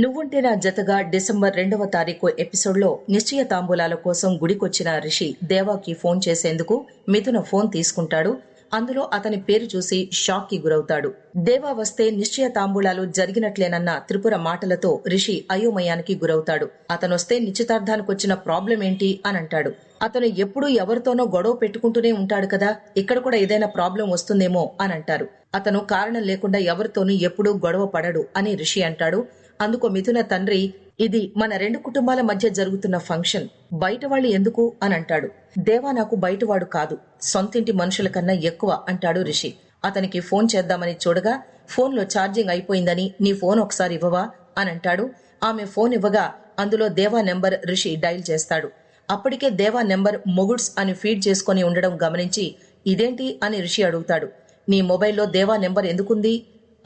నువ్వుంటే నా జతగా డిసెంబర్ రెండవ తారీఖు ఎపిసోడ్లో నిశ్చయ తాంబూలాల కోసం గుడికొచ్చిన రిషి దేవాకి ఫోన్ చేసేందుకు మిథున ఫోన్ తీసుకుంటాడు. అందులో అతని పేరు చూసి షాక్కి గురవుతాడు. దేవా వస్తే నిశ్చయ తాంబూలాలు జరిగినట్లేనన్న త్రిపుర మాటలతో రిషి అయోమయానికి గురవుతాడు. అతనొస్తే నిశ్చితార్థానికొచ్చిన ప్రాబ్లం ఏంటి అని అంటాడు అతను ఎప్పుడూ ఎవరితోనో గొడవ పెట్టుకుంటూనే ఉంటాడు కదా ఇక్కడ కూడా ఏదైనా ప్రాబ్లం వస్తుందేమో అని అంటారు అతను కారణం లేకుండా ఎవరితోనూ ఎప్పుడూ గొడవ పడడు అని రిషి అంటాడు. అందుకు మిథున తండ్రి ఇది మన రెండు కుటుంబాల మధ్య జరుగుతున్న ఫంక్షన్. బయట వాళ్ళు ఎందుకు? అని అంటాడు దేవా నాకు బయటవాడు కాదు సొంతింటి మనుషుల కన్నా ఎక్కువ అంటాడు రిషి. అతనికి ఫోన్ చేద్దామని చూడగా ఫోన్లో ఛార్జింగ్ అయిపోయిందని నీ ఫోన్ ఒకసారి ఇవ్వవా? అని అంటాడు. ఆమె ఫోన్ ఇవ్వగా అందులో దేవా నెంబర్ రిషి డైల్ చేస్తాడు. అప్పటికే దేవా నెంబర్ మొగుడ్స్ అని ఫీడ్ చేసుకుని ఉండడం గమనించి ఇదేంటి? అని రిషి అడుగుతాడు. నీ మొబైల్లో దేవా నెంబర్ ఎందుకుంది?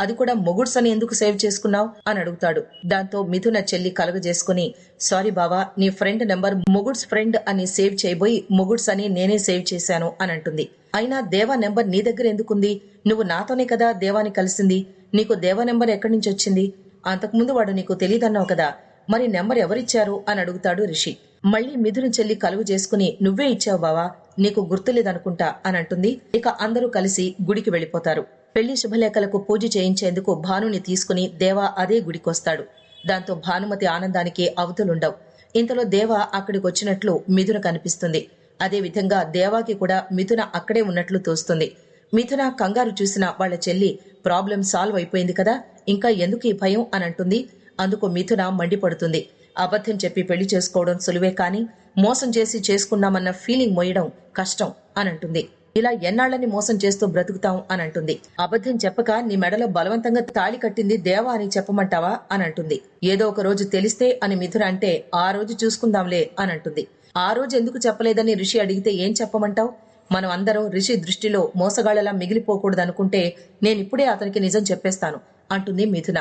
అది కూడా మొగుడ్స్ అని ఎందుకు సేవ్ చేసుకున్నావు? అని అడుగుతాడు. దాంతో మిథున చెల్లి కలుగజేసుకుని సారీ బావా నీ ఫ్రెండ్ నెంబర్ మొగుడ్స్ ఫ్రెండ్ అని సేవ్ చేయబోయి మొగుడ్స్ అని నేనే సేవ్ చేశాను అని అంటుంది. అయినా దేవా నెంబర్ నీ దగ్గర ఎందుకుంది? నువ్వు నాతోనే కదా దేవాని కలిసింది. నీకు దేవా నెంబర్ ఎక్కడి నుంచి వచ్చింది? అంతకుముందు వాడు నీకు తెలియదన్నావు కదా. మరి నెంబర్ ఎవరిచ్చారు? అని అడుగుతాడు రిషి. మళ్ళీ మిథున చెల్లి కలుగు చేసుకుని నువ్వే ఇచ్చావు బావా నీకు గుర్తులేదనుకుంటా అని అంటుంది. ఇక అందరూ కలిసి గుడికి వెళ్ళిపోతారు పెళ్ళి శుభలేఖలకు పూజ చేయించేందుకు భానుని తీసుకుని దేవా అదే గుడికొస్తాడు. దాంతో భానుమతి ఆనందానికి అవతులుండవు. ఇంతలో దేవా అక్కడికి వచ్చినట్లు మిథున కనిపిస్తుంది. అదేవిధంగా దేవాకి కూడా మిథున అక్కడే ఉన్నట్లు తోస్తుంది. మిథున కంగారు చూసిన వాళ్ళ చెల్లి ప్రాబ్లం సాల్వ్ అయిపోయింది కదా ఇంకా ఎందుకు ఈ భయం? అని అంటుంది. అందుకు మిథున మండిపడుతుంది. అబద్ధం చెప్పి పెళ్ళి చేసుకోవడం సులువే కాని మోసం చేసి చేసుకున్నామన్న ఫీలింగ్ మోయడం కష్టం అని అంటుంది. ఇలా ఎన్నాళ్ళని మోసం చేస్తూ బ్రతుకుతాం? అని అంటుంది. అబద్ధం చెప్పక నీ మెడలో బలవంతంగా తాళి కట్టింది దేవా అని చెప్పమంటావా? అని అంటుంది. ఏదో ఒక రోజు తెలిస్తే అని మిథున అంటే ఆ రోజు చూసుకుందాంలే అని అంటుంది. ఆ రోజు ఎందుకు చెప్పలేదని రిషి అడిగితే ఏం చెప్పమంటావు? మనం అందరం రిషి దృష్టిలో మోసగాళ్ళలా మిగిలిపోకూడదనుకుంటే నేనిప్పుడే అతనికి నిజం చెప్పేస్తాను అంటుంది మిథున.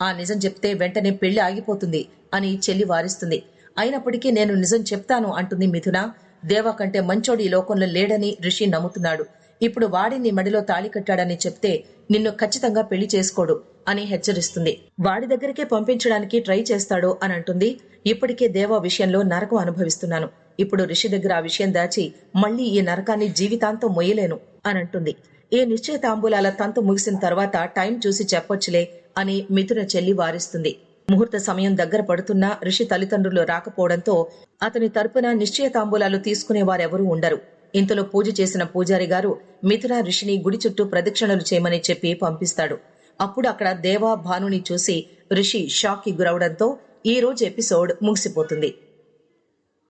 ఆ నిజం చెప్తే వెంటనే పెళ్ళి ఆగిపోతుంది అని చెల్లి వారిస్తుంది. అయినప్పటికీ నేను నిజం చెప్తాను అంటుంది మిథున. దేవా కంటే మంచోడు ఈ లోకంలో లేడని రిషి నమ్ముతున్నాడు. ఇప్పుడు వాడి నీ మడిలో తాళి కట్టాడని చెప్తే నిన్ను ఖచ్చితంగా పెళ్ళి చేసుకోడు. అని హెచ్చరిస్తుంది. వాడి దగ్గరికే పంపించడానికి ట్రై చేస్తాడు అని అంటుంది. ఇప్పటికే దేవా విషయంలో నరకం అనుభవిస్తున్నాను. ఇప్పుడు రిషి దగ్గర ఆ విషయం దాచి మళ్ళీ ఈ నరకాన్ని జీవితాంతం మొయ్యలేను అని అంటుంది. ఈ నిశ్చయతాంబూలాల తంతు ముగిసిన తర్వాత టైం చూసి చెప్పొచ్చులే అని మిథున చెల్లి వారిస్తుంది. ముహూర్త సమయం దగ్గర పడుతున్నా రిషి తల్లిదండ్రులు రాకపోవడంతో అతని తరపున నిశ్చయతాంబూలాలు తీసుకునే వారెవరూ ఉండరు. ఇంతలో పూజ చేసిన పూజారి గారు మిథున రిషిని గుడి చుట్టూ ప్రదక్షిణలు చేయమని చెప్పి పంపిస్తాడు. అప్పుడు అక్కడ దేవా భానుని చూసి ఋషి షాక్కి గురవడంతో ఈ రోజు ఎపిసోడ్ ముగిసిపోతుంది.